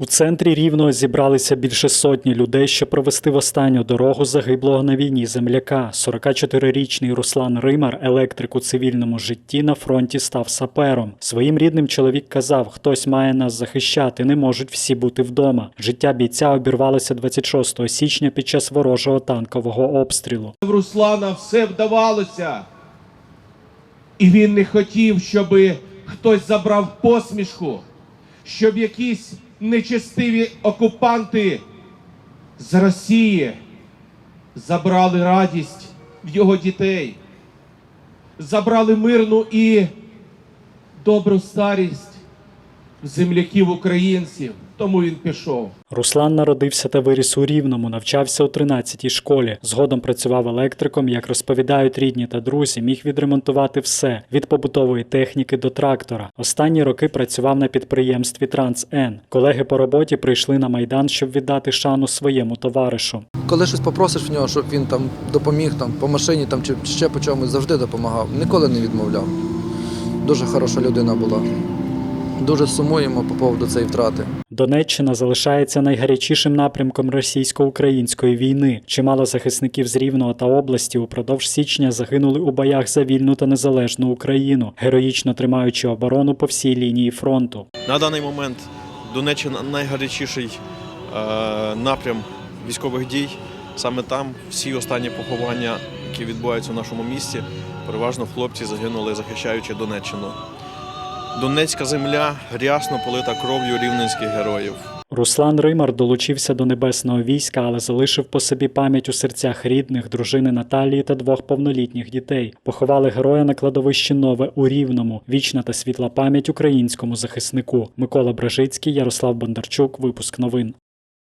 У центрі рівного зібралися більше сотні людей, щоб провести в останню дорогу загиблого на війні земляка. 44-річний Руслан Римар, електрик у цивільному житті, на фронті став сапером. Своїм рідним чоловік казав: хтось має нас захищати, не можуть всі бути вдома. Життя бійця обірвалося 26 січня під час ворожого танкового обстрілу. В Руслана все вдавалося. І він не хотів, щоб хтось забрав посмішку, щоб якісь нечестиві окупанти з Росії забрали радість в його дітей, забрали мирну і добру старість земляків українців. Тому він пішов. Руслан народився та виріс у Рівному, навчався у 13-й школі. Згодом працював електриком, як розповідають рідні та друзі, міг відремонтувати все від побутової техніки до трактора. Останні роки працював на підприємстві Трансен. Колеги по роботі прийшли на майдан, щоб віддати шану своєму товаришу. Коли щось попросиш в нього, щоб він там допоміг там, по машині там, чи ще по чомусь, завжди допомагав. Ніколи не відмовляв. Дуже хороша людина була. Дуже сумуємо по поводу цієї втрати. Донеччина залишається найгарячішим напрямком російсько-української війни. Чимало захисників з Рівного та області упродовж січня загинули у боях за вільну та незалежну Україну, героїчно тримаючи оборону по всій лінії фронту. На даний момент Донеччина найгарячіший е, напрям військових дій. Саме там всі останні поховання, які відбуваються в нашому місті, переважно хлопці загинули, захищаючи Донеччину. Донецька земля рясно полита кров'ю рівненських героїв. Руслан Римар долучився до небесного війська, але залишив по собі пам'ять у серцях рідних, дружини Наталії та двох повнолітніх дітей. Поховали героя на кладовищі Нове у Рівному. Вічна та світла пам'ять українському захиснику. Микола Бражицький, Ярослав Бондарчук. Випуск новин.